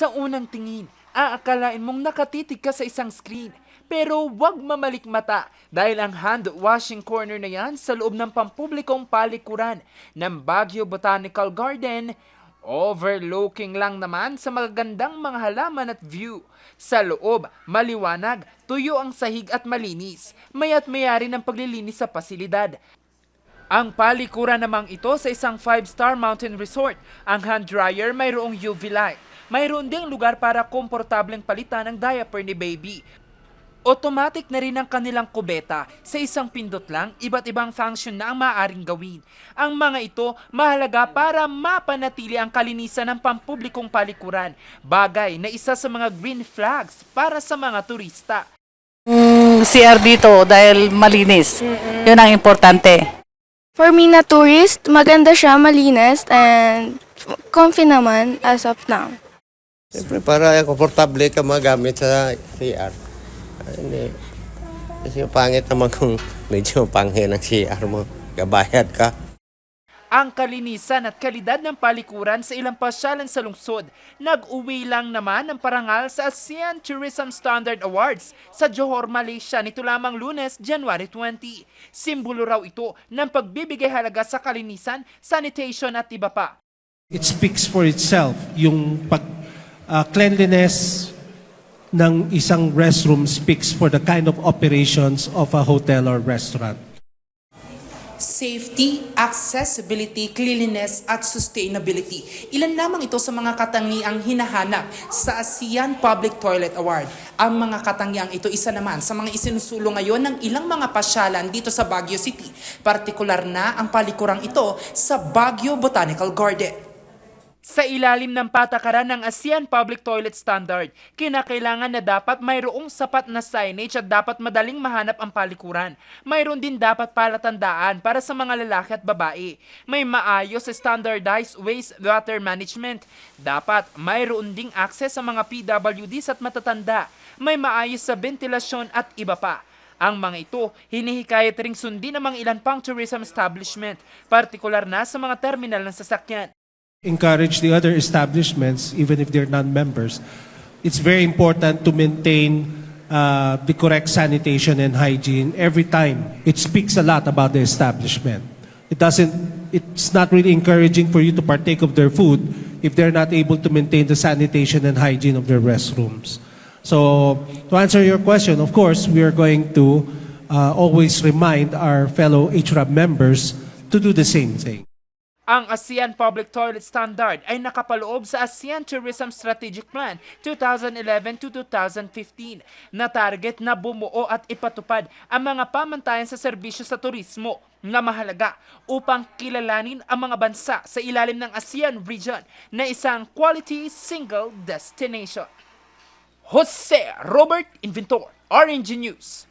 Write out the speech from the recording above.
Sa unang tingin, aakalain mong nakatitig ka sa isang screen. Pero huwag mamalik mata dahil ang hand washing corner na yan sa loob ng pampublikong palikuran ng Baguio Botanical Garden overlooking lang naman sa magagandang mga halaman at view. Sa loob, maliwanag, tuyo ang sahig at malinis. Maya't mayari ng paglilinis sa pasilidad. Ang palikuran namang ito sa isang 5-star mountain resort. Ang hand dryer mayroong UV light. Mayroon ding lugar para komportableng palitan ng diaper ni baby. Automatic na rin ang kanilang kubeta. Sa isang pindot lang, iba't ibang function na ang maaaring gawin. Ang mga ito mahalaga para mapanatili ang kalinisan ng pampublikong palikuran. Bagay na isa sa mga green flags para sa mga turista. Mm, CR dito dahil malinis. Yun ang importante. For me na tourist, maganda siya, malinis, and comfy naman as of now. Siyempre, para komportable ka magamit sa CR. Hindi. Kasi pangit naman kung medyo panghe ng CR mo. Gabayad ka. Ang kalinisan at kalidad ng palikuran sa ilang pasyalan sa lungsod, nag-uwi lang naman ng parangal sa ASEAN Tourism Standard Awards sa Johor, Malaysia nito lamang lunes, January 20. Simbolo raw ito ng pagbibigay halaga sa kalinisan, sanitation at iba pa. it speaks for itself. Yung pag uh, cleanliness ng isang restroom speaks for the kind of operations of a hotel or restaurant. safety, accessibility, cleanliness, at sustainability. Ilan lamang ito sa mga katangiang hinahanap sa ASEAN Public Toilet Award. Ang mga katangiang ito isa naman sa mga isinusulong ngayon ng ilang mga pasyalan dito sa Baguio City. Partikular na ang palikurang ito sa Baguio Botanical Garden. Sa ilalim ng patakaran ng ASEAN Public Toilet Standard, kinakailangan na dapat mayroong sapat na signage at dapat madaling mahanap ang palikuran. Mayroon din dapat palatandaan para sa mga lalaki at babae. May maayos standardized wastewater management. Dapat mayroon ding access sa mga PWDs at matatanda. May maayos sa ventilasyon at iba pa. Ang mga ito, hinihikayat ring sundin ng mga ilan pang tourism establishment, partikular na sa mga terminal ng sasakyan. Encourage the other establishments, even if they're non-members. It's very important to maintain uh, the correct sanitation and hygiene every time. It speaks a lot about the establishment. It doesn't, it's not really encouraging for you to partake of their food if they're not able to maintain the sanitation and hygiene of their restrooms. So, to answer your question, of course, we are going to uh, always remind our fellow HRAB members to do the same thing. Ang ASEAN Public Toilet Standard ay nakapaloob sa ASEAN Tourism Strategic Plan 2011 to 2015 na target na bumuo at ipatupad ang mga pamantayan sa serbisyo sa turismo na mahalaga upang kilalanin ang mga bansa sa ilalim ng ASEAN region na isang quality single destination. Jose Robert Inventor, RNG News.